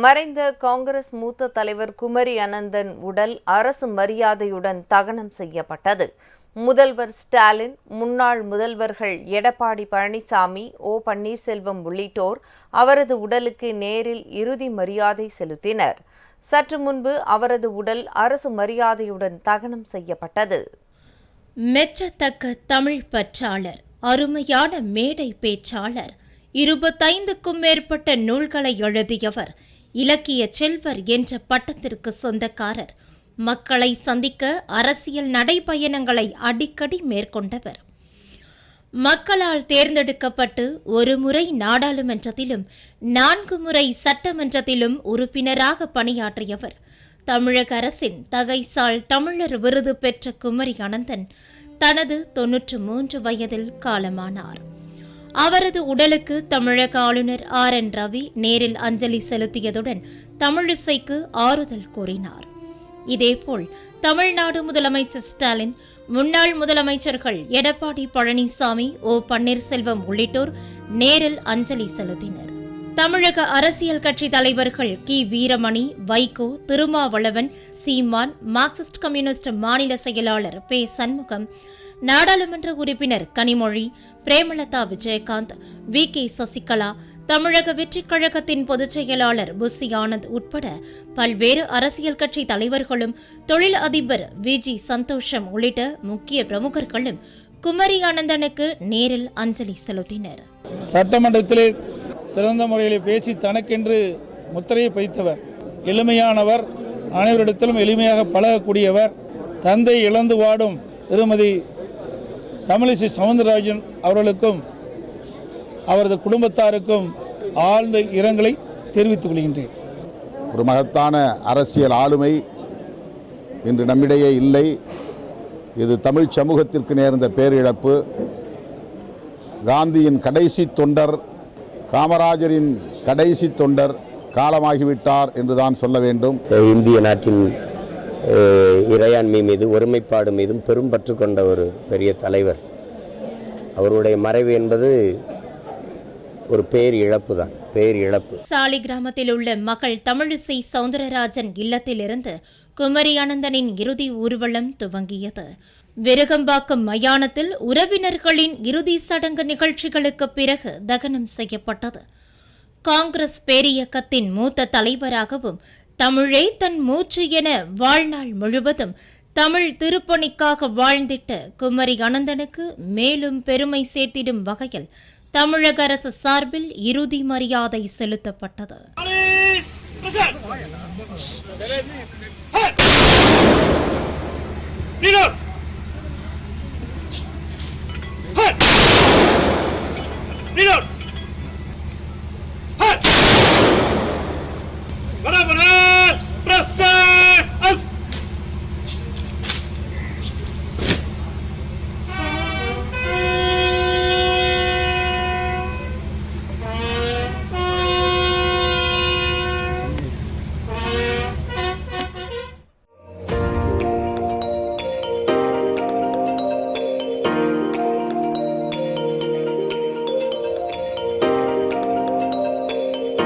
மறைந்த காங்கிரஸ் மூத்த தலைவர் குமரி அனந்தன் உடல் அரசு மரியாதையுடன் தகனம் செய்யப்பட்டது. முதல்வர் ஸ்டாலின் முன்னாள் முதல்வர்கள் எடப்பாடி பழனிசாமி ஓ பன்னீர்செல்வம் உள்ளிட்டோர் அவரது உடலுக்கு நேரில் இறுதி மரியாதை செலுத்தினர். சற்று முன்பு அவரது உடல் அரசு மரியாதையுடன் தகனம் செய்யப்பட்டது. மெச்சத்தக்க தமிழ் பற்றாளர் அருமையான மேடை பேச்சாளர் இருபத்தைந்துக்கும் மேற்பட்ட நூல்களை எழுதியவர் இலக்கிய செல்வர் என்ற பட்டத்திற்கு சொந்தக்காரர். மக்களை சந்திக்க அரசியல் நடைபயணங்களை அடிக்கடி மேற்கொண்டவர். மக்களால் தேர்ந்தெடுக்கப்பட்டு ஒரு முறை நாடாளுமன்றத்திலும் நான்கு முறை சட்டமன்றத்திலும் உறுப்பினராக பணியாற்றியவர். தமிழக அரசின் தகைசால் தமிழர் விருது பெற்ற குமரி அனந்தன் தனது தொன்னூற்று மூன்று வயதில் காலமானார். அவரது உடலுக்கு தமிழக ஆளுநர் ஆர். என். ரவி நேரில் அஞ்சலி செலுத்தியதுடன் தமிழிசைக்கு ஆறுதல் கூறினார். இதேபோல் தமிழ்நாடு முதலமைச்சர் ஸ்டாலின் முன்னாள் முதலமைச்சர்கள் எடப்பாடி பழனிசாமி ஓ. பன்னீர்செல்வம் உள்ளிட்டோர் நேரில் அஞ்சலி செலுத்தினர். தமிழக அரசியல் கட்சி தலைவர்கள் கி. வீரமணி வைகோ திருமாவளவன் சீமான் மார்க்சிஸ்ட் கம்யூனிஸ்ட் மாநில செயலாளர் பே. சண்முகம் நாடாளுமன்ற உறுப்பினர் கனிமொழி பிரேமலதா விஜயகாந்த் வி. கே. சசிகலா தமிழக வெற்றிக் கழகத்தின் பொதுச் செயலாளர் புஸ்ஸி ஆனந்த் உட்பட பல்வேறு அரசியல் கட்சி தலைவர்களும் தொழில் அதிபர் வி. ஜி. சந்தோஷம் உள்ளிட்ட முக்கிய பிரமுகர்களும் குமரி ஆனந்தனுக்கு நேரில் அஞ்சலி செலுத்தினர். சட்டமன்றத்திலே சிறந்த முறையில் பேசி தனக்கென்று முத்திரையை பதித்தவர். எளிமையானவர். அனைவரிடத்திலும் எளிமையாக பழகக்கூடியவர். தந்தை இழந்து வாடும் திருமதி தமிழிசை சவுந்தரராஜன் அவர்களுக்கும் அவரது குடும்பத்தாருக்கும் ஆழ்ந்த இரங்கலை தெரிவித்துக் கொள்கின்றேன். ஒரு மகத்தான அரசியல் ஆளுமை இன்று நம்மிடையே இல்லை. இது தமிழ் சமூகத்திற்கு நேர்ந்த பேரிழப்பு. காந்தியின் கடைசி தொண்டர் காமராஜரின் கடைசி தொண்டர் காலமாகிவிட்டார் என்றுதான் சொல்ல வேண்டும். இந்திய நாட்டின் இறையாண்மை மீது ஒருமைப்பாடு மீதும் பெரும் பற்று கொண்ட ஒரு பெரிய தலைவர். அவருடைய மறைவு என்பது ஒரு பேர் இழப்பு தான் பேர் இழப்பு. சாலி கிராமத்தில் உள்ள மகள் தமிழிசை சவுந்தரராஜன் இல்லத்திலிருந்து குமரி அனந்தனின் இறுதி ஊர்வலம் துவங்கியது. விருகம்பாக்கம் மயானத்தில் உறவினர்களின் இறுதி சடங்கு நிகழ்ச்சிகளுக்கு பிறகு தகனம் செய்யப்பட்டது. காங்கிரஸ் பேரியக்கத்தின் மூத்த தலைவராகவும் தமிழே தன் மூச்சு என வாழ்நாள் முழுவதும் தமிழ் திருப்பணிக்காக வாழ்ந்திட்ட குமரி அனந்தனுக்கு மேலும் பெருமை சேர்த்திடும் வகையில் தமிழக அரசு சார்பில் இறுதி மரியாதை செலுத்தப்பட்டது Hey! Leader!